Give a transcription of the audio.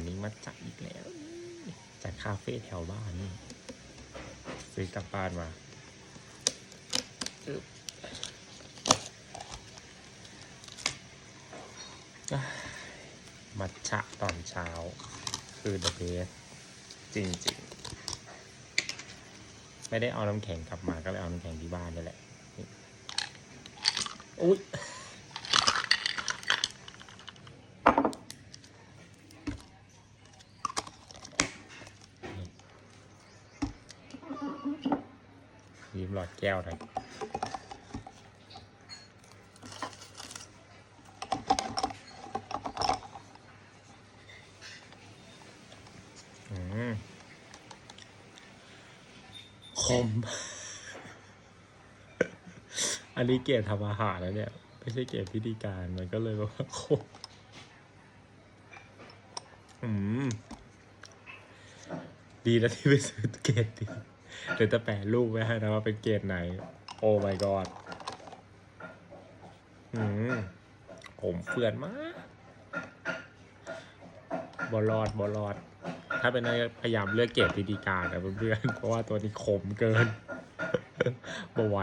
นนี้มาจัดอีกแล้วจากคาเฟ่แถวบ้านนี่ซื้อกลับบ้านมาอมัทฉะตอนเช้า คือ the best จริงๆ ไม่ได้เอาน้ำแข็งกลับมาก็เลยเอาน้ำแข็งที่บ้านนี่แหละ อุ้ย ยืมหลอดแก้วหน่อยอืมคม อันนี้เกรดทำอาหารแล้วเนี่ย ไม่ใช่เกรดพิธีการมันก็เลยแบบว่าคมอืม ดีนะที่ไปซื้อเกรดดี เดี๋ยวจะแปะรูปไว้ให้นะว่าเป็นเกรดไหน โอ้ my god อืมผมเฟื่อนมากบอลอดบอลอด ถ้าเป็นนายพยายามเลือกเกรดพิธีการนะเพื่อนๆเพราะว่าตัวนี้ขมเกินบ่ไหว